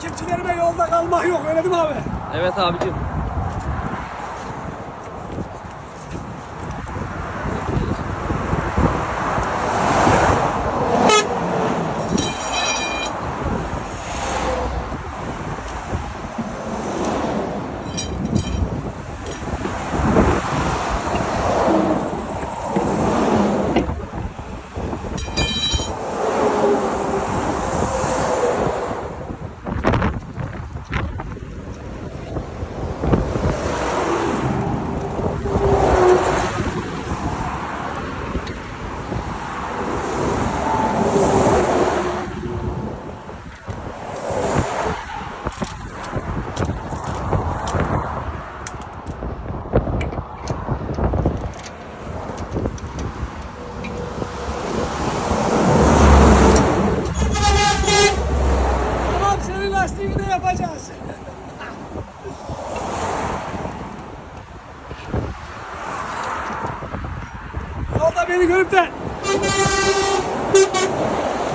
Takipçilerime yolda kalmak yok öyle değil mi abi? Evet abicim. De yapacağız. Yolda beni görüp de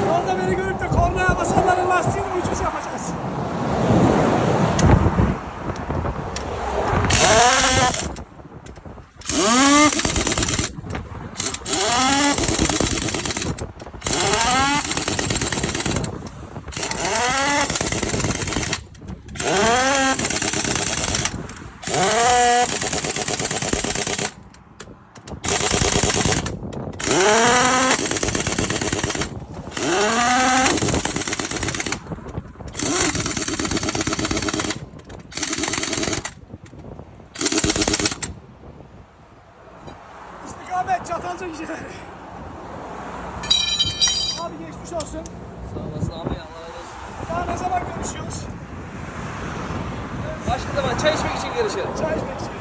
Yolda beni görüp de kornaya basanların İstikamet çatalca geceleri. Abi geçmiş olsun. Sağ olasın abi Allah razı olsun. Daha ne zaman görüşüyoruz? Başka zaman çay içmek için görüşelim. Çay içmek için.